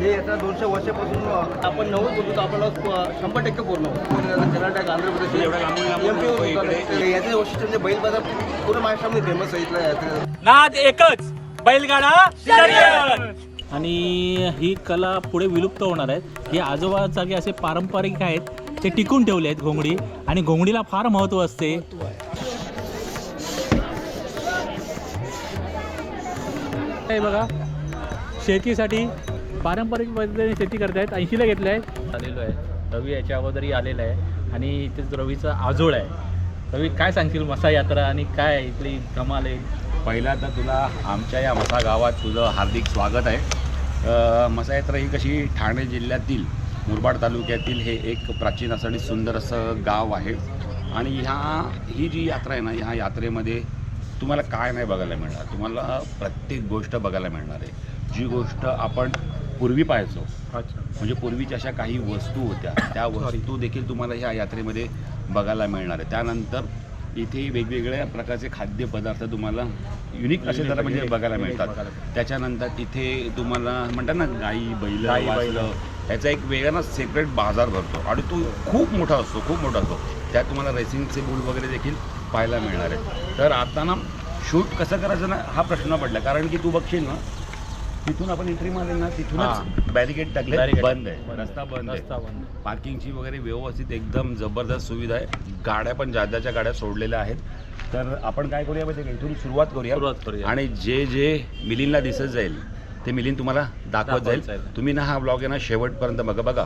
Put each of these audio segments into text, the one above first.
हे आता दोनशे वर्षापासून आपण नव्वद बोलतो तर आपल्याला शंभर टक्के पूर्ण. कर्नाटक आंध्र प्रदेश. याचे वैशिष्ट्य म्हणजे बैल बाजार पूर्ण महाराष्ट्रामध्ये फेमस आहे इथल्या. नाद एकच बैलगाडा आणि ही कला पुढे विलुप्त होणार आहेत हे आजोबा जागे असे पारंपरिक आहेत ते टिकून ठेवले आहेत घोंगडी आणि घोंगडीला फार महत्त्व असते हे बघा शेतीसाठी पारंपरिक पद्धतीने शेती करतायत ऐंशीला घेतलं आहे आलेलो आहे. रवी याच्या अगोदरही आलेला आहे आणि इथेच रवीचा आजोळ आहे. रवी काय सांगशील? मसा यात्रा आणि काय इथली धमाल आहे. पहिला तर तुला आमच्या या मसा गावात तुझं हार्दिक स्वागत आहे. मसा यात्रा ही कशी ठाणे जिल्ह्यातील मुरबाड तालुक्यातील हे एक प्राचीन असं आणि सुंदर असं गाव आहे. आणि ह्या ही जी यात्रा आहे ना ह्या यात्रेमध्ये तुम्हाला काय नाही बघायला मिळणार. तुम्हाला प्रत्येक गोष्ट बघायला मिळणार आहे. जी गोष्ट आपण पूर्वी पाहायचो. म्हणजे पूर्वीच्या अशा काही वस्तू होत्या. त्या वस्तू देखील तुम्हाला ह्या यात्रेमध्ये बघायला मिळणार आहे त्यानंतर इथे वेगवेगळ्या प्रकारचे खाद्यपदार्थ तुम्हाला युनिक असे जरा म्हणजे बघायला मिळतात. त्याच्यानंतर तिथे तुम्हाला म्हणतात ना गाई बैल याचा एक वेगळा ना सेपरेट बाजार भरतो. आणि तो खूप मोठा असतो खूप मोठा असतो. त्यात तुम्हाला रेसिंगचे बुल वगैरे देखील पाहायला मिळणार आहे तर आता ना शूट कसं करायचं ना हा प्रश्न पडला. कारण की तू बघशील ना तिथून आपण एंट्री मारली ना तिथूनच बॅरिकेड टाकले. Barricade. बंद आहे. रस्ता बंद आहे. रस्ता बंद पार्किंगची वगैरे व्यवस्थित एकदम जबरदस्त सुविधा आहे. गाड्या पण जादाच्या गाड्या सोडलेल्या आहेत. तर आपण काय करूया माहिती आहे का? इथून सुरुवात करूया. सुरुवात करूया. आणि जे जे मिलिंदला दिसत जाईल ते मिलिंद तुम्हाला दाखवत दाखवत जाईल. जाईल. तुम्ही ना हा ब्लॉग आहे ना शेवटपर्यंत बघा बघा.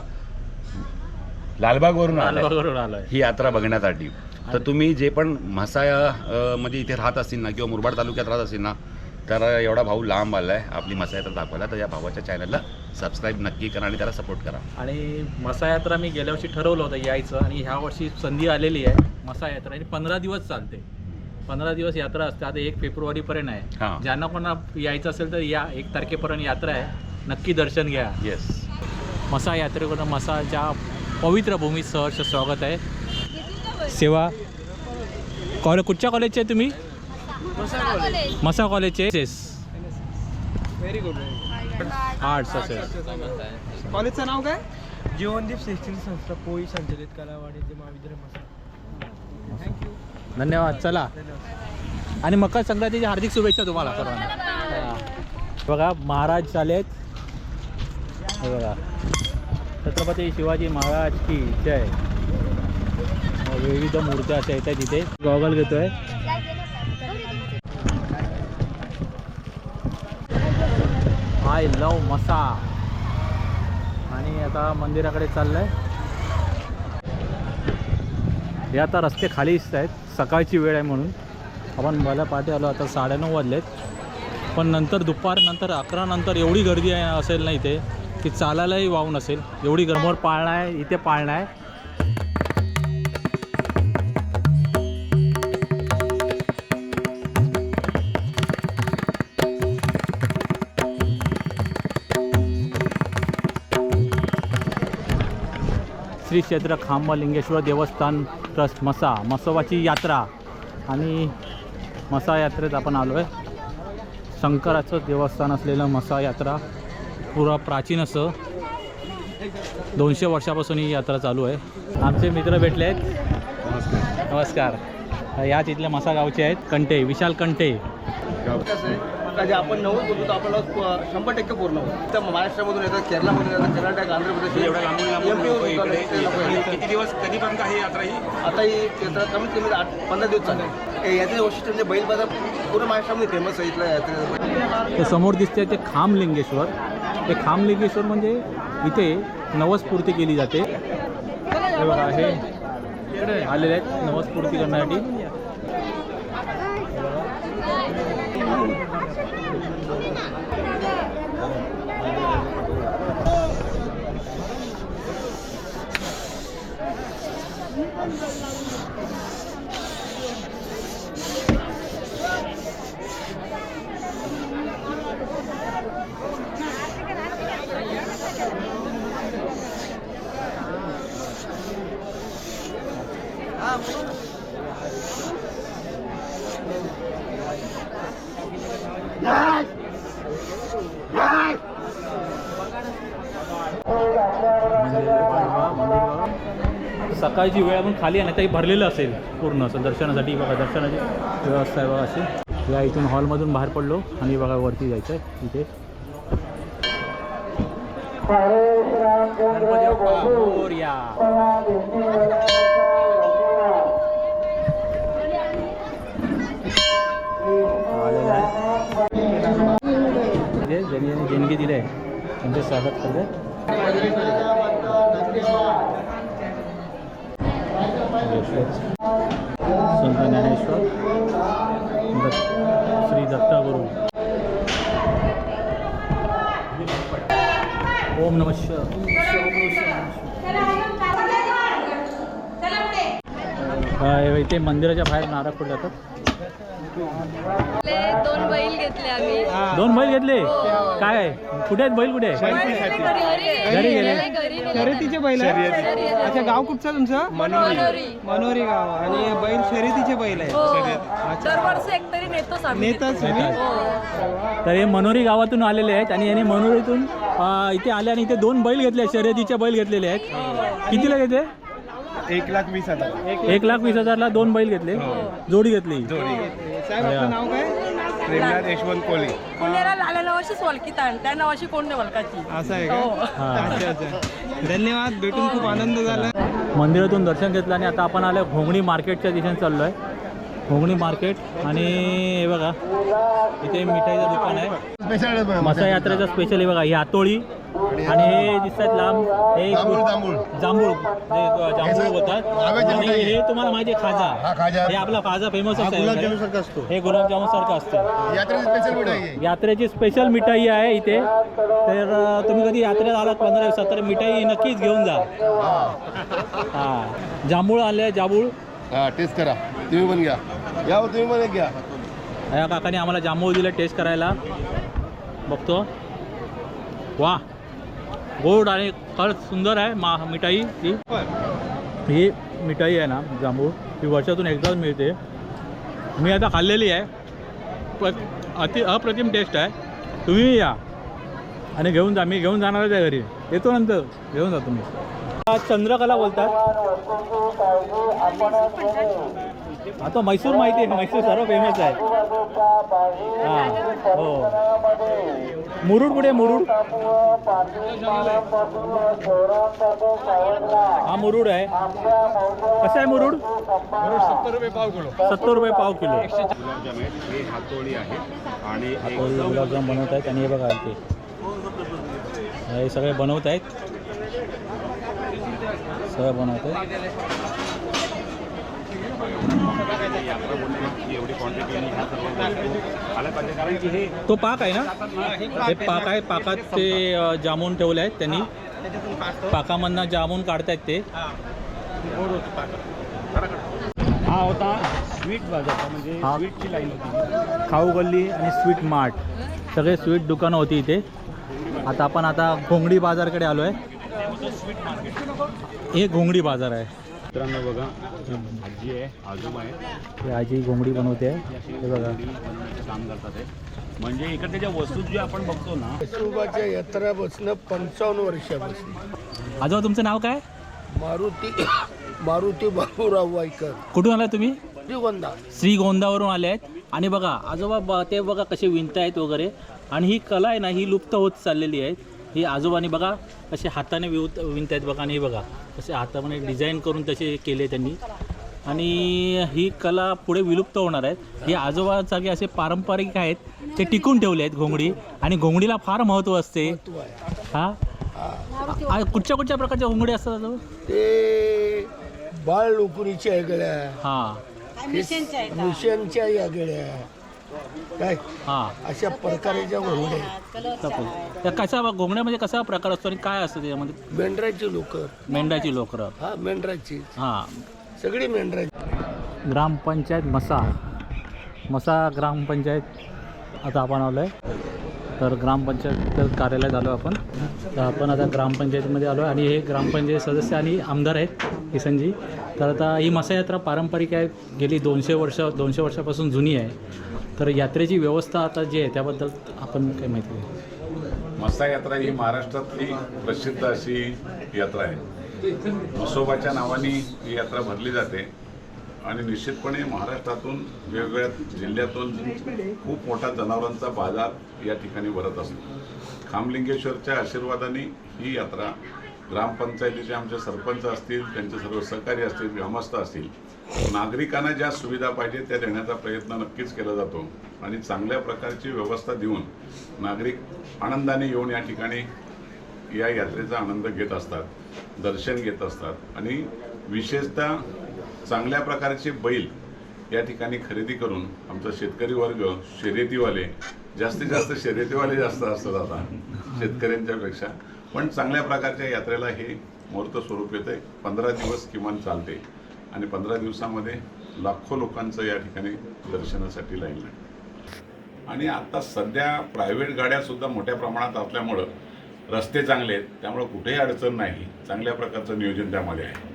लालबागवरून आलाय. लालबागवरून आलोय. ही यात्रा बघण्यासाठी. तर तुम्ही जे पण म्हसाया अ, मध्ये इथे राहत असतील ना किंवा मुरबाड तालुक्यात राहत असतील ना तर एवढा भाऊ लांब आला आहे आपली मसा यात्रा दाखवायला. तर या भावाच्या चॅनलला सबस्क्राईब नक्की करा आणि त्याला सपोर्ट करा. आणि मसा यात्रा मी गेल्या वर्षी ठरवलं होतं यायचं आणि ह्या वर्षी संधी आलेली आहे. मसा यात्रा आणि पंधरा दिवस चालते. पंधरा दिवस यात्रा असते. आता एक फेब्रुवारीपर्यंत आहे. हां. ज्यांना कोणा यायचं असेल तर या एक तारखेपर्यंत यात्रा आहे. नक्की दर्शन घ्या. येस मसा यात्रेकडून मसाच्या पवित्र भूमीत सहर्ष स्वागत आहे. सेवा कॉलेज कुठच्या कॉलेजचे आहे तुम्ही? मसा कॉलेजचे व्हेरी गुड आर्ट्स असेल कॉलेजचं नाव काय? जीवनदीप शैक्षणिक संस्था पोळी संचलित कला वाणिज्य महाविद्यालय मसा. थँक्यू धन्यवाद. चला. आणि मकर संक्रांतीच्या हार्दिक शुभेच्छा तुम्हाला सर्वांना. बघा महाराज आहेत हे बघा. छत्रपती शिवाजी महाराज की जय. विविध मूर्त्या अशा येत आहेत तिथे गॉगल घेतोय. आय लव मसा. आणि आता मंदिराकडे चाललंय. हे आता रस्ते खाली दिसत आहेत. सकाळची वेळ आहे म्हणून. आपण मला पाठी आलो आता साडेनऊ वाजलेत. पण नंतर दुपार नंतर अकरा नंतर एवढी गर्दी आहे असेल ना इथे की चालायलाही वाव नसेल एवढी समोर पाळणा आहे इथे पाळणा आहे. श्री क्षेत्र खांबलिंगेश्वर देवस्थान ट्रस्ट मसा मसोबाची यात्रा. आणि मसा यात्रेत आपण आलो आहे शंकराचं देवस्थान असलेलं मसा यात्रा पुरा प्राचीन असं. दोनशे वर्षापासून ही यात्रा चालू आहे. आमचे मित्र भेटले आहेत. नमस्कार. या तिथल्या मसा गावचे आहेत. कंटे विशाल कंटे का जे आपण नव्वद बोलतो तर आपल्याला शंभर टक्के पूर्ण होतं तर महाराष्ट्रामधून येतात केरळमधून येतात कर्नाटक आंध्र प्रदेश एवढ्या. किती दिवस कधीपर्यंत आहे यात्रा ही? आता ही यात्रा कमीत कमी आठ पंधरा दिवस चालेल. याचे वैशिष्ट्य म्हणजे बैल बाजार पूर्ण महाराष्ट्रामध्ये फेमस आहे इथल्या यात्रेचं. ते समोर दिसते ते खामलिंगेश्वर. ते खामलिंगेश्वर म्हणजे इथे नवसपूर्ती केली जाते. हे बघा हे आलेले आहेत नवसपूर्ती करण्यासाठी. म्हणजे सकाळची वेळ आपण खाली आहे ना काही भरलेलं असेल पूर्ण. असं दर्शनासाठी बघा दर्शनाची व्यवस्था आहे बघा अशी. या इथून हॉलमधून बाहेर पडलो आणि बघा वरती जायचं आहे इथे ज्यांनी ज्यांनी देणगी दिली आहे. त्यांचे स्वागत करते. संत ज्ञानेश्वर दत्त श्री दत्तागुरु. ओम नमः शिवाय. इथे मंदिराच्या बाहेर नारळ फुट जातात दोन बैल घेतले आम्ही. दोन बैल घेतले? काय? कुठे आहेत बैल कुठे? आहे? घरी गेले. शर्यतीचे बैल अच्छा गाव कुठचं तुमचं? मनोरी. मनोरी. गाव. आणि बैल शर्यतीचे बैल आहे हो. दरवर्षी एक तरी नेतोच हे. मनोरी गावातून आलेले आहेत आणि यांनी मनोरीतून इथे आले आणि इथे दोन बैल घेतले शर्यतीचे बैल घेतलेले आहेत. कितीला घेतले? एक लाख वीस हजार. एक लाख वीस हजारला दोन बैल घेतले. जोडी घेतली. साहेब आपलं नाव काय? प्रेमनाथ यशवंत कोहली पुण्याला लाल्या नावाशी वळखीत आण त्या नावाशी कोण नाही असं आहे का? हो. अच्छा अच्छा. धन्यवाद. भेटून खूप आनंद झाला. मंदिरातून दर्शन घेतलं आणि आता आपण आलो घोंगणी मार्केटच्या दिशेने चाललो आहे घोंगणी मार्केट आणि हे बघा इथे मिठाईचं दुकान आहे. मसा यात्रेचा स्पेशल आहे बघा. ही हातोळी आणि हे दिसतात लांब हे जांभूळ जांभूळ. जे जांभूळ बोलतात. आणि हे तुम्हाला माहिती आहे खाजा. हे आपला खाजा फेमस असतो हे गुलाबजामुन सारखं असतं. यात्रेची स्पेशल मिठाई आहे. यात्रेची स्पेशल मिठाई आहे इथे. तर अं, तुम्ही कधी यात्रेत आलात पंधरा दिवसात तर मिठाई नक्कीच घेऊन जा. हा. जांभूळ आले जांभूळ. हा टेस्ट करा. तुम्ही पण घ्या. या हो, तुम्ही पण एक घ्या. या काकाने आम्हाला जांभूळ दिलं टेस्ट करायला. बघतो. वा. गोड आणि खरंच सुंदर आहे मा मिठाई ही. ही मिठाई आहे ना जांभूळ. ही वर्षातून एकदाच मिळते. मी आता खाल्लेली आहे प्र अति अप्रतिम टेस्ट आहे. तुम्ही या. आणि घेऊन जा मी घेऊन जाणारच आहे घरी. येतो नंतर. घेऊन जा तुम्ही. चंद्रकला बोलतात. आता मैसूर माहिती आहे मैसूर सर्व फेमस आहे. हो मुरुड कुठे मुरुड? हा मुरुड आहे. कसं आहे मुरुड? सत्तर रुपये पाव किलो. सत्तर रुपये पाव किलो हातोळी आहे आणि गुलाबजाम बनवत आहेत आणि हे बघा ते हे सगळे बनवत आहेत. सगळं बनवत आहेत. यात्रा बोलली की एवढी क्वांटिटी आणि ह्या सर्व वस्तू आल्या पाहिजे. कारण की हे तो पाक आहे ना? हे पाक आहे. पाकात ते जामून ठेवले आहेत त्यांनी. पाकामधनं जामून काढतायत ते. हा. होता स्वीट बाजार. म्हणजे हा. स्वीटची लाईन होती. खाऊ गल्ली आणि स्वीट मार्ट सगळे स्वीट दुकानं होती इथे. आता आपण आता घोंगडी बाजारकडे आलो आहे हे घोंगडी बाजार आहे. मित्रांनो बघा आजी आहे आजोबा आहे ही आजी घोंगडी बनवते. आहे हे बघा. काम करतात आहे म्हणजे इकडच्या ज्या वस्तू ज्या आपण बघतो ना सुबाच्या यात्रा बसणं पंचावन्न वर्षापासून. आजोबा तुमचं नाव काय? मारुती मारुती बाबूराव वायकर. कुठून आलाय तुम्ही? श्रीगोंदा. श्रीगोंदावरून आले आहेत. आणि बघा आजोबा ब ते बघा कसे विणतायत वगैरे. आणि ही कला आहे ना ही लुप्त होत चाललेली आहे. ही आजोबांनी बघा कसे हाताने विवत विणतायत बघा आणि हे बघा कसे हाताने डिझाईन करून तसे केले त्यांनी. आणि ही कला पुढे विलुप्त होणार आहेत. हे आजोबा जागे असे पारंपरिक आहेत ते टिकून ठेवले आहेत घोंगडी. आणि घोंगडीला फार महत्त्व असते. हा? आ- कुठच्या कुठच्या प्रकारच्या घोंगडी असतात आजोबा? ते बाळ लोकुरीच्या गळ्या हां. मिशनच्या या गळ्या काय? हां. अशा प्रकारच्या घोंगड्या आहेत. तपल. त्या कसा घोंगड्यामध्ये कसा प्रकार असतो आणि काय असतं त्याच्यामध्ये मेंढराची लोक मेंढ्याची लोकरं. हा मेंढराची. हां. सगळी मेंढराची. ग्रामपंचायत मसा. मसा ग्रामपंचायत आता आपण आलो आहे तर ग्रामपंचायत कार्यालयात आलो आपण. तर आपण आता ग्रामपंचायतीमध्ये आलो आणि हे ग्रामपंचायत सदस्य आणि आमदार आहेत किसनजी. तर आता ही मसायात्रा पारंपरिक आहे. गेली दोनशे वर्ष दोनशे वर्षापासून जुनी आहे. तर यात्रेची व्यवस्था आता जी आहे त्याबद्दल आपण काय माहिती आहे मसा यात्रा ही महाराष्ट्रातली प्रसिद्ध अशी यात्रा आहे. म्हसोबाच्या नावाने ही यात्रा भरली जाते. आणि निश्चितपणे महाराष्ट्रातून वेगवेगळ्या जिल्ह्यातून खूप मोठा जनावरांचा बाजार या ठिकाणी भरत असतो. खामलिंगेश्वरच्या आशीर्वादाने ही यात्रा ग्रामपंचायतीचे आमचे सरपंच असतील त्यांचे सर्व सहकारी असतील ग्रामस्थ असतील नागरिकांना ज्या सुविधा पाहिजे त्या देण्याचा प्रयत्न नक्कीच केला जातो. आणि चांगल्या प्रकारची व्यवस्था देऊन नागरिक आनंदाने येऊन या ठिकाणी या यात्रेचा आनंद घेत असतात दर्शन घेत असतात. आणि विशेषतः चांगल्या प्रकारचे बैल या ठिकाणी खरेदी करून आमचा शेतकरी वर्ग शर्यतीवाले जास्तीत जास्त शर्यतीवाले जास्त असतात आता शेतकऱ्यांच्यापेक्षा पण चांगल्या प्रकारच्या यात्रेला हे मूर्त स्वरूप येतं पंधरा दिवस किमान चालते आणि पंधरा दिवसामध्ये लाखो लोकांचं या ठिकाणी दर्शनासाठी लाईन लागते आणि आता सध्या प्रायव्हेट गाड्यासुद्धा मोठ्या प्रमाणात असल्यामुळं रस्ते चांगले आहेत. त्यामुळं कुठेही अडचण नाही. चांगल्या प्रकारचं नियोजन त्यामध्ये आहे.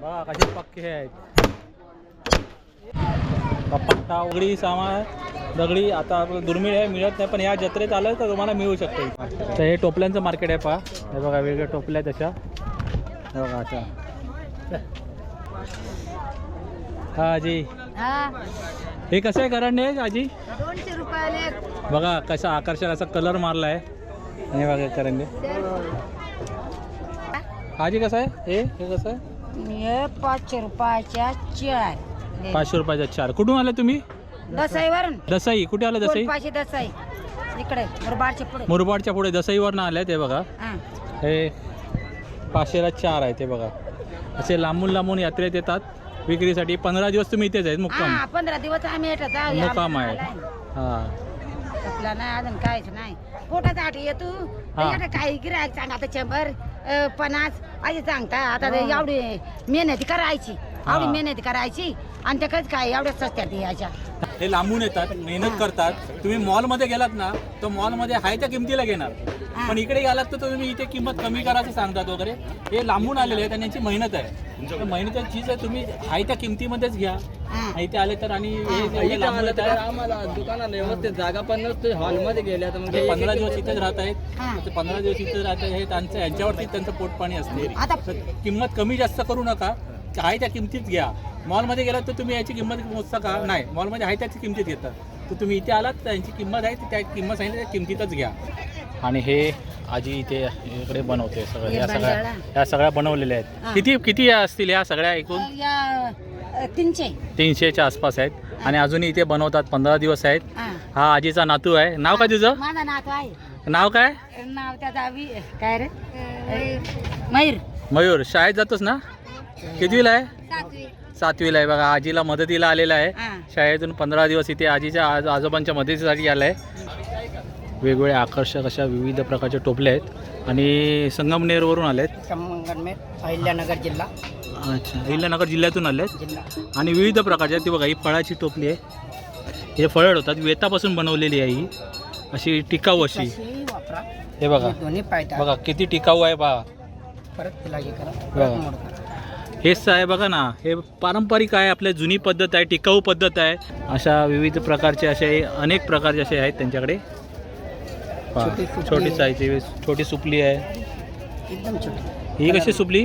बघा कसे पक्के आहेत. पट्टा उघडी सामान दगडी आता आपलं दुर्मिळ आहे मिळत नाही पण या जत्रेत आलं तर तुम्हाला मिळू शकते. तर हे टोपल्यांचं मार्केट आहे पहा. हे बघा वेगळ्या टोपल्या आहेत तशा हे बघा अच्छा हा आजी. हे. कसं आहे करंडे आजी? दोनशे रुपयाले बघा कसा आकर्षक असा कलर मारला आहे आणि बघा करंडे आजी कसं आहे? हे हे कसं आहे? हे पाचशे रुपयाच्या चार पाचशे रुपयाचा चार. कुठून आले तुम्ही? दसाईवरून दसाई. कुठे आलं दसाई? पाचशे दसाई. इकडे मुरबाडच्या पुढे. मुरबाडच्या पुढे. दसाईवरनं आले ते बघा. हा. हे पाचशेला चार आहे ते बघा. असे लांबून लांबून यात्रेत येतात. विक्रीसाठी पंधरा दिवस तुम्ही इथेच आहेत मुक्काम. हा पंधरा दिवस आम्ही येतात मुक्काम आहे. आम्हाला हा. आपला नाही अजून काहीच नाही. पोटाचा आठ येतो हा. एवढं काही गिरायक सांग आता शंभर अं, पन्नास असे सांगता. आता ते एवढी मेहनती करायची. एवढी. मेहनती करायची. आणि त्याकच काय एवढ्या सस्त्यात यायच्या हे लांबून येतात मेहनत करतात. तुम्ही मॉलमध्ये गेलात ना तर मॉलमध्ये आहे त्या किमतीला घेणार. पण इकडे गेलात तर तुम्ही इथे किंमत कमी करायचं सांगतात वगैरे. हे लांबून आलेले आहेत आणि यांची मेहनत आहे. मेहनत चीज आहे तुम्ही आहे त्या किमतीमध्येच घ्या. हा. इथे आले तर आणि. आम्हाला दुकानात व्यवस्थित जागा पण नसते हॉलमध्ये गेल्या तर ते पंधरा दिवस इथेच राहत आहेत. ते पंधरा दिवस इथेच राहत आहेत हे त्यांचं यांच्यावरती त्यांचं पोटपाणी असते. किंमत कमी जास्त करू नका. आहे त्या किमतीत घ्या. मॉलमध्ये गेलात तर तुम्ही याची किंमत मोजता का? नाही. मॉलमध्ये आहे त्याची किमतीत घेतात तर तुम्ही इथे आलात तर यांची किंमत आहे ती त्या किंमत सांगितली त्या किमतीतच घ्या. आणि हे आजी इथे इकडे बनवते सगळं. हे या सगळ्या. या सगळ्या बनवलेल्या हा. आहेत किती किती असतील या सगळ्या एकूण? अं, तीनशे. तीनशेच्या आसपास आहेत. आणि अजूनही इथे बनवतात पंधरा दिवस आहेत. हा. आजीचा नातू आहे. नाव काय तुझं? माझा नातू आहे. नाव काय? नाव त्याचा काय रे? मयूर. मयूर. शाळेत जातोस ना? कितवीला आहे? सातवीला आहे बघा. आजीला मदतीला आलेला आहे. शाळेतून पंधरा दिवस इथे आजीच्या आज आजोबांच्या मदतीसाठी आला आहे वेगवेगळे आकर्षक अशा विविध प्रकारच्या टोपल्या आहेत. आणि संगमनेरवरून आले आहेत संगमनेर अहिल्यानगर जिल्हा. अच्छा. अहिल्यानगर जिल्ह्यातून आले आहेत आणि विविध प्रकारच्या ती बघा ही फळाची टोपली आहे. हे फळं होतात वेतापासून बनवलेली आहे ही. अशी टिकाऊ अशी. हे बघा. बघा किती टिकाऊ आहे बघा. परत बघा. हेच आहे बघा ना हे पारंपरिक आहे आपल्या जुनी पद्धत आहे टिकाऊ पद्धत आहे. अशा विविध प्रकारचे असे अनेक प्रकारचे असे आहेत त्यांच्याकडे. छोटी. साईजची छोटी सुपली आहे. एकदम छोटी. ही कशी सुपली?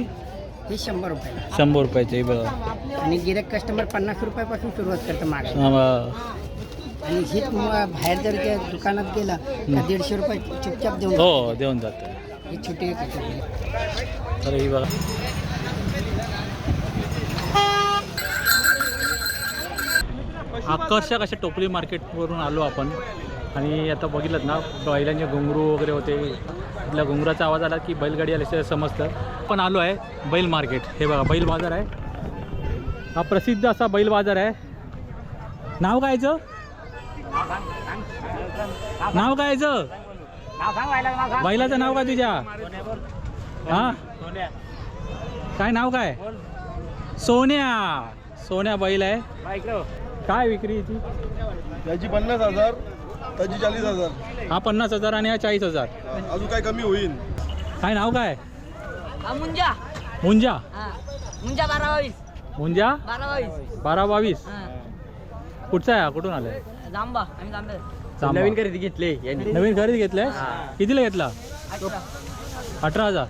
ही शंभर रुपये शंभर रुपयाची ही बघा. आणि गिरेक कस्टमर पन्नास रुपयापासून सुरुवात करतं हा, बघा. आणि हीच म- बाहेर जर त्या दुकानात गेला तर दीडशे रुपये चुपचाप देऊन हो देऊन जातं. ही छोटी एक छोटी तर ही बघा. आकर्षक अशा टोपली मार्केटवरून आलो आपण. आणि आता बघितलं ना बैलांचे घुंगरू वगैरे होते. इथल्या घुंगराचा आवाज आला की बैलगाडी आल्याचं समजतं. पण आलो आहे बैल मार्केट. हे बघा बैल बाजार आहे. हा प्रसिद्ध असा बैल बाजार आहे. नाव कायचं नाव कायचं बैलाचं नाव काय तुझ्या? हा? काय नाव काय? सोन्या. सोन्या बैल आहे. काय विक्री याची याची पन्नास हजार त्याची चाळीस हजार. हा पन्नास हजार आणि हा चाळीस हजार. अजून काय कमी होईल? काय नाव काय? मुंजा. मुंजा. मुंजा बारा बावीस मुंजा? बारा बावीस बारा बावीस कुठचा आहे हा? कुठून आलाय? जांबा आम्ही जांबे जांभा. नवीन खरेदी घेतली नवीन खरेदी घेतलाय कितीला घेतला? अठरा. हजार.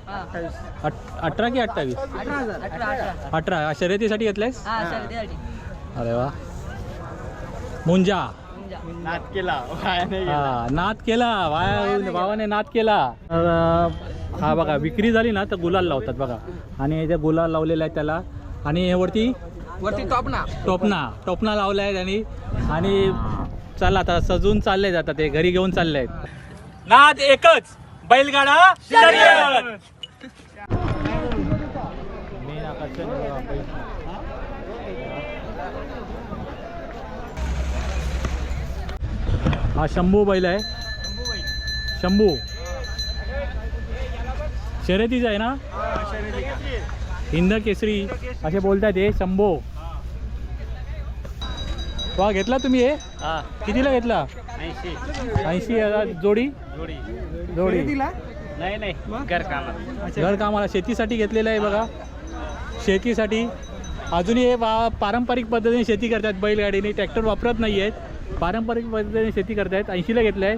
अठ- अठरा की अठ्ठावीस? अठरा अठरा अठरा. हा, शर्यतीसाठी घेतलायस? हा अरे वा. मुंजा. नाद केला. वाया नाही हा नाद केला. वाया भावाने नाद केला. तर, हा बघा विक्री झाली ना तर गुलाल लावतात बघा. आणि इथे गुलाल लावलेला आहे त्याला आणि हे वरती? वरती टॉप ना टोपना टोपना लावला आहे त्यांनी. आणि चला आता सजून चालले जातात. ते घरी घेऊन चालले आहेत. नाद एकच. बैलगाडा मेन आकर्षण हा शंभू बैल आहे. शंभू. शर्यतीच आहे ना? हिंद केसरी. असे बोलतात हे शंभू. वा घेतला तुम्ही हे? कितीला घेतला? ऐंशी. हजार. जोडी? जोडी. नाही नाही. घर कामाला. घर कामाला. शेतीसाठी घेतलेलं आहे बघा. शेतीसाठी. अजूनही हे बा पारंपरिक पद्धतीने शेती करतात बैलगाडीने. ट्रॅक्टर वापरत नाही आहेत पारंपरिक पद्धतीने शेती करतायत. ऐंशीला घेतलं आहे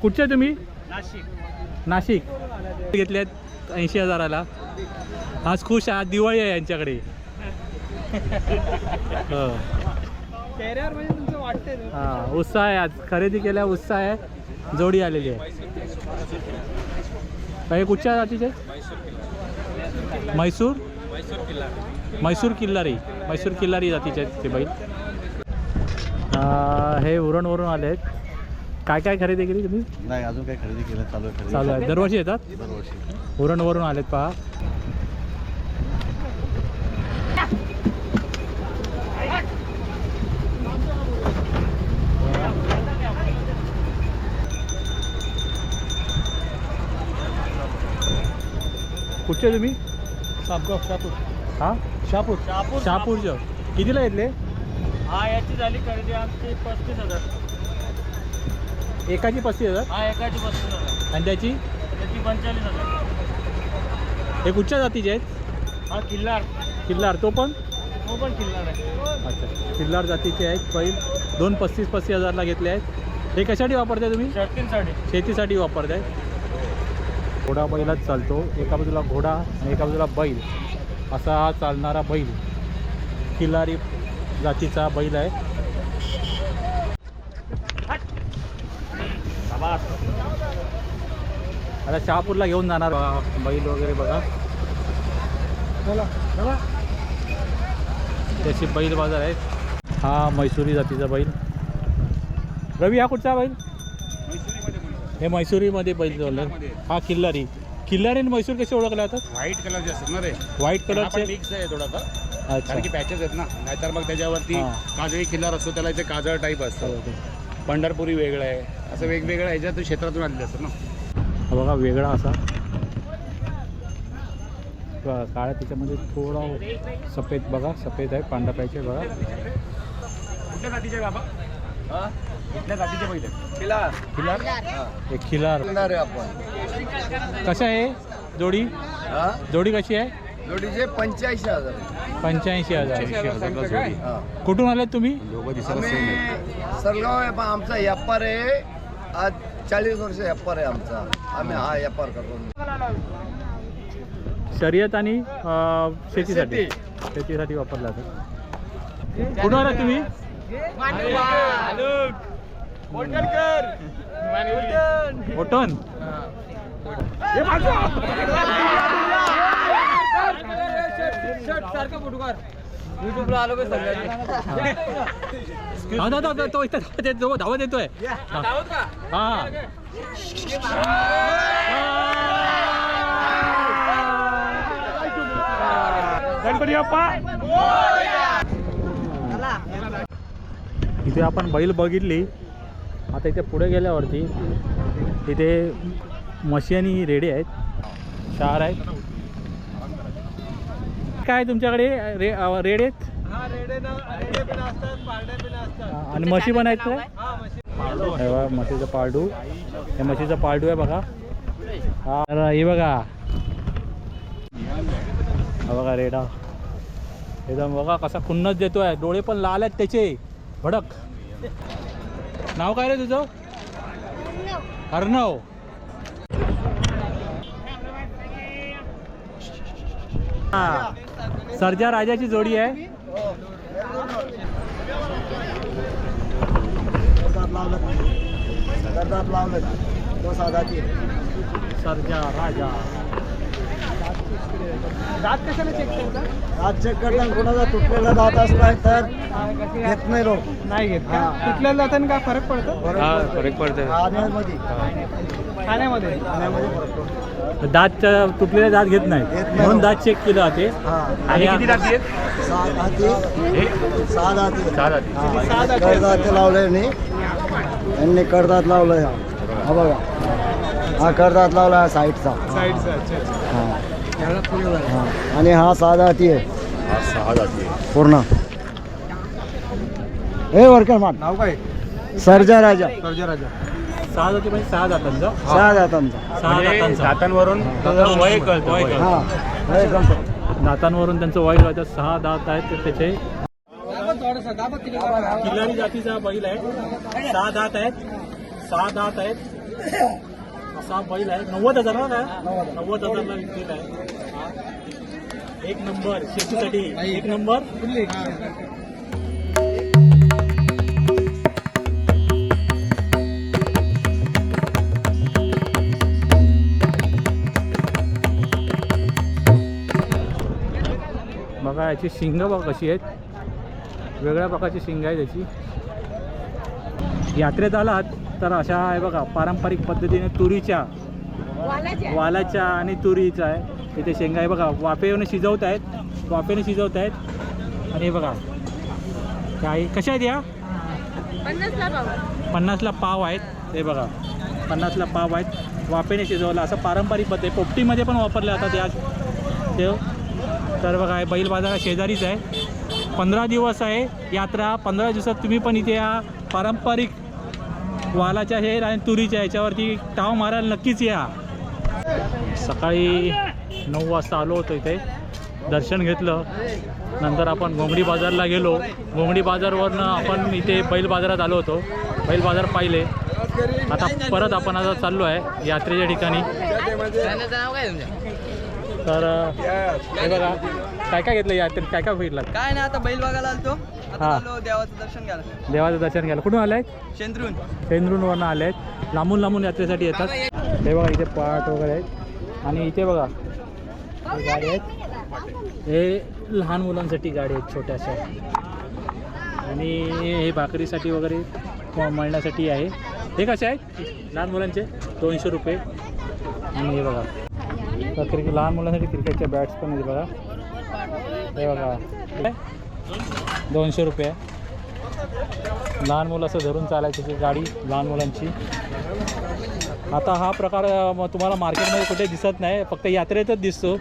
कुठचे तुम्ही? नाशिक. नाशिक. घेतले आहेत ऐंशी हजाराला. आज खुश आहे आज दिवाळी आहे यांच्याकडे. हो. म्हणजे. हा उत्साह आहे आज. खरेदी केल्या उत्साह आहे. जोडी आलेली आहे. काही कुठच्या जातीचे? म्हैसूर म्हैसूर किल्लारी. म्हैसूर किल्लारी जातीचे आहेत ते बैल हे उरणवरून आले आहेत. काय काय खरेदी केली तुम्ही? नाही अजून काही खरेदी केलं चालू आहे चालू आहे. दरवर्षी येतात? दरवर्षी. उरणवरून आलेत पहा. कुठचे तुम्ही? शापूर शापूर हा? शापूर शापूर शहापूरचं. कितीला घेतले? हा याची झाली खरेदी आमची पस्तीस हजार. एकाची पस्तीस हजार? हा एकाची पस्तीस हजार. आणि त्याची? त्याची पंचेचाळीस हजार. हे कुठच्या जातीचे आहेत? हा किल्लार. किल्लार. तो पण? तो पण किल्लार आहे. अच्छा. किल्लार जातीचे आहेत बैल. दोन पस्तीस पस्तीस हजारला घेतले आहेत. हे कशासाठी वापरताय तुम्ही? शर्तींसाठी शेतीसाठी वापरताय. घोडा बैलाच चालतो. एका बाजूला घोडा आणि एका बाजूला बैल. असा हा चालणारा बैल. किल्लारी जातीचा बैल आहे. आता शहापूरला घेऊन जाणार बैल वगैरे बघा. त्याचे बैल बाजार आहेत हा मैसुरी जातीचा बैल. रवी हा कुठचा बैल? हे मैसुरीमध्ये बैल चाललं हा किल्लारी किल्लारी आणि मैसूर कसे ओळखले जातात? व्हाईट कलरचे असतात ना रे. व्हाईट कलरचे मिक्स आहे थोडासा. कारण की पॅचेस आहेत ना. नाहीतर मग त्याच्यावरती हा. काजळी किल्लार असतो त्याला इथे काजळ टाईप असतं. पंढरपुरी वेगळं आहे. असं वेगवेगळ्या ह्याच्यात क्षेत्रातून आलेले असतात ना. हा बघा वेगळा असा. बघा, काळ्या त्याच्यामध्ये थोडा सफेद बघा सफेद आहे पांढरा पाहिजे बघा. कुठल्या जातीचे बाबा? कुठल्या जातीचे पहिले? खिलार एक खिलार आपण. कसं आहे? जोडी? हा? जोडी कशी आहे? जोडीचे पंच्याऐंशी हजार. पंच्याऐंशी हजार. हा. कुठून आलेत तुम्ही? आम्ही सरगाव आहे पण आमचा व्यापार आहे. आज चाळीस वर्ष व्यापार आहे आमचा. आम्ही हा व्यापार करतो. शर्यत आणि अं, शेतीसाठी. शेतीसाठी वापरला जातो कुठून आला तुम्ही? ओटन युट्यूबला आलो सगळ्यांनी? हा, तो इथं धावत येतो धावत येतोय हा. हा. गणपती बाप्पा. इथे आपण बैल बघितली. आता इथे पुढे गेल्यावरती इथे म्हशी आणि रेडे आहेत. चार आहेत. काय तुमच्याकडे? रे अं, रेडे आहेत? हा रेडे ना रेडे पण असतात पारडे पण असतात. आणि म्हशी पण आहेत हा म्हशी. हे बघा म्हशीचं पारडू हे म्हशीचं पारडू आहे बघा. हा तर हे बघा. हा बघा रेडा. एकदम बघा कसा खुन्नस देतोय. डोळे पण लाल आहेत त्याचे. भडक. नाव काय रे तुझं? अर्णव. हा. सर्जा राजाची जोडी आहे. सर्जा राजा. दात कशाला चेक करतात दात चेक करताना कोणाचा तुटलेला दात असला तर घेत नाही लोक. नाही घेत का? कुठल्या दाताने काय फरक पडतो? फरक पडतो. खाण्यामध्ये खाण्यामध्ये फरक पडतो. दात तुटलेले दात घेत नाही. घेत नाही. म्हणून दात चेक केलं जाते. हा. आणि सहा दाती सहा दाती सहा दाती. हा, कडदात लावलंय मी यांनी कडदात लावलंय हा. हा बघा. हा कडदात लावला हा साईडचा. साईडचा अच्छा अच्छा. हा. हा. आणि हा सहा दाती आहे. सहा जाती पूर्ण. हे वरकर मान नाव काय? सर्जा राजा. सर्जा राजा. सहा दाती म्हणजे सहा दातांचं सहा दातांचा सहा दातांचं म्हणजे दातांवरून त्याचं वय कळतं वय वय. कळतं. हा. हे कळतं. दातांवरून त्यांचं वय कळतं. सहा दात आहेत तर त्याचे. किल्लारी जातीचा बैल आहे. सहा दात आहेत. सहा दात आहेत. असा बैल आहे नव्वद हजार ना? नव्वद हजारला विकलेला आहे. हा. एक नंबर शेतीसाठी. एक नंबर. बघा याची शिंग बघा कशी आहेत. वेगळ्या प्रकारची शिंग आहे त्याची. यात्रेत आलात. तर अशा आहे बघा पारंपरिक पद्धतीने तुरीच्या वालाच्या. आणि तुरीच्या आहे. इथे शेंगा आहे बघा वाफेने शिजवत आहेत. वाफेने शिजवत आहेत. आणि हे बघा काय कशा आहेत या? पन्नासला पाव. आहेत. ते बघा पन्नासला पाव आहेत. वाफेने शिजवला. असं पारंपरिक पद्धती. पोपटीमध्ये पण वापरले जातात या ते तर बघा बैल बाजार शेजारीच आहे. पंधरा दिवस आहे यात्रा. पंधरा दिवसात तुम्ही पण इथे या पारंपरिक वालाच्या हे आणि तुरीच्या ह्याच्यावरती टाव मारायला नक्कीच या. सकाळी नऊ वाजता आलो होतो इथे. दर्शन घेतलं. नंतर आपण घोंगडी बाजारला गेलो. घोंगडी बाजारवरनं आपण इथे बैल बाजारात आलो होतो. बैल बाजार पाहिले. आता परत आपण आता चाललो आहे यात्रेच्या ठिकाणी. तर हे बघा. काय काय घेतलं यात्रेत काय काय बघितलं? काय नाही आता बैल बघायला आलतो. हा. आलो देवाचं दर्शन घ्यायला. देवाचं दर्शन घ्यायला. कुठून आलाय? शेंद्रून सेंद्रूनवरनं आले आहेत लांबून लांबून यात्रेसाठी येतात. हे बघा इथे पाट वगैरे आहेत. आणि इथे बघा हे गाडी आहेत. हे लहान मुलांसाठी गाडी आहेत छोट्याशा. आणि हे भाकरीसाठी वगैरे म- मळण्यासाठी आहे. हे कसे आहेत? लहान मुलांचे? दोनशे रुपये. आणि हे बघा तर क्रिकेट लहान मुलांसाठी क्रिकेटच्या बॅट्स पण आहेत बघा. हे बघा. दोनशे रुपये. लहान मुलं असं धरून चालायची ती गाडी लहान मुलांची. आता हा प्रकार तुम्हाला मार्केटमध्ये कुठे दिसत नाही फक्त यात्रेतच दिसतो.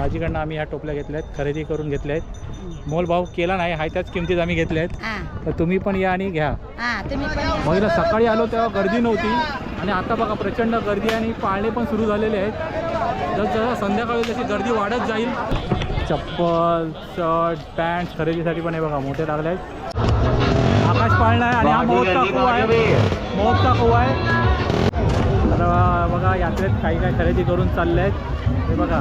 आजीकडनं आम्ही ह्या टोपल्या घेतल्या आहेत खरेदी करून घेतल्या आहेत मोलभाव केला नाही हाय त्याच किमतीत आम्ही घेतल्या आहेत. हा. तर तुम्ही पण या आणि घ्या. हा. बघितलं सकाळी आलो तेव्हा गर्दी नव्हती. आणि आता बघा प्रचंड गर्दी आणि पाळणे पण सुरू झालेले आहेत. जर संध्याकाळी तशी गर्दी वाढत जाईल. चप्पल शर्ट पॅन्ट खरेदीसाठी पण हे बघा मोठे लागले आहेत. आकाश पाळणा आहे आणि हा मोहचा कुवा आहे. मोहचा कुवा आहे. तर बघा यात्रेत काही काय खरेदी करून चालले आहेत. हे बघा.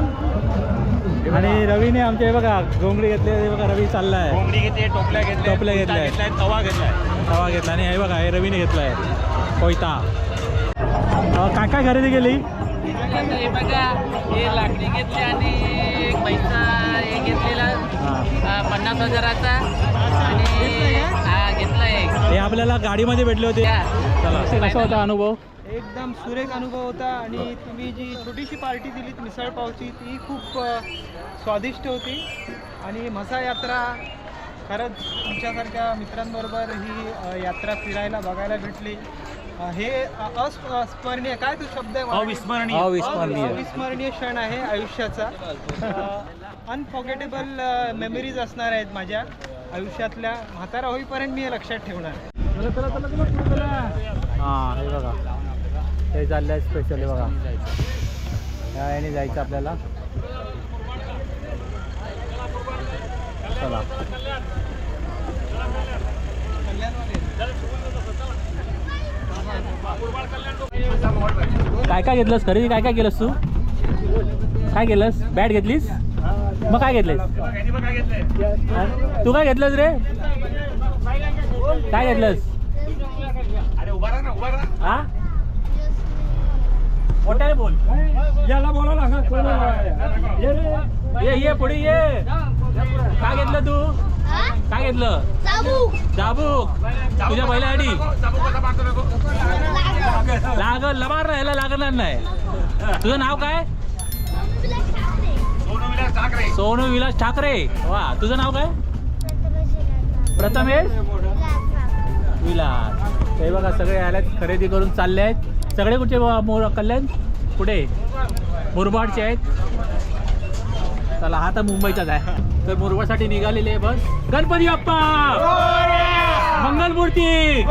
आणि रवीने आमचे हे बघा घोंगडी घेतली हे बघा रवी चालला आहे कोंबडी घेतली टोपल्या घेतल्या टोपल्या घेतल्या आहेत. घेतलाय तवा घेतलाय तवा घेतला आणि हे बघा हे रवीने घेतला आहे कोयता काय काय खरेदी केली? हे बघा हे लाकडी घेतली आणि एक पैसा हे घेतलेला पन्नास हजाराचा. आणि हा घेतला एक. हे आपल्याला गाडीमध्ये भेटले होते. चला. कसा होता अनुभव? एकदम सुरेख अनुभव होता आणि तुम्ही जी छोटीशी पार्टी दिलीत मिसळ पावची ती खूप स्वादिष्ट होती. आणि मसा यात्रा खरंच तुमच्यासारख्या मित्रांबरोबर ही यात्रा फिरायला बघायला भेटली. हे अस्मरणीय काय तो शब्द आहे? अविस्मरणीय. अविस्मरणीय. अविस्मरणीय क्षण आहे आयुष्याचा. अनफॉर्गेटेबल मेमरीज असणार आहेत माझ्या आयुष्यातल्या. म्हातारा होईपर्यंत मी हे लक्षात ठेवणार. हां हे बघा. हे चाललं आहे स्पेशली बघा. या याने जायचं आपल्याला. चला. काय काय घेतलंस? खरेदी काय काय केलंस तू? काय केलंस बॅट घेतलीस? मग काय घेतलंस? तू काय घेतलंस रे? काय घेतलंस? हा? मोठ्याने बोल. याला बोला ये ये पुढे ये. काय घेतलं तू? काय घेतलं? चाबूक तुझ्या पहिल्यासाठी लागल लबार राहायला लागणार नाही. तुझं नाव काय? सोनू विलास ठाकरे. वा तुझं नाव काय? प्रथमेश. विलास. हे बघा सगळे आल्यात खरेदी करून चालले आहेत. सगळे कुठचे ब- मोर कल्याण? पुढे मुरबाडचे आहेत. चला हा तर मुंबईचाच आहे. तर मुरबाडसाठी निघालेले बस. गणपती बाप्पा! मंगलमूर्ती!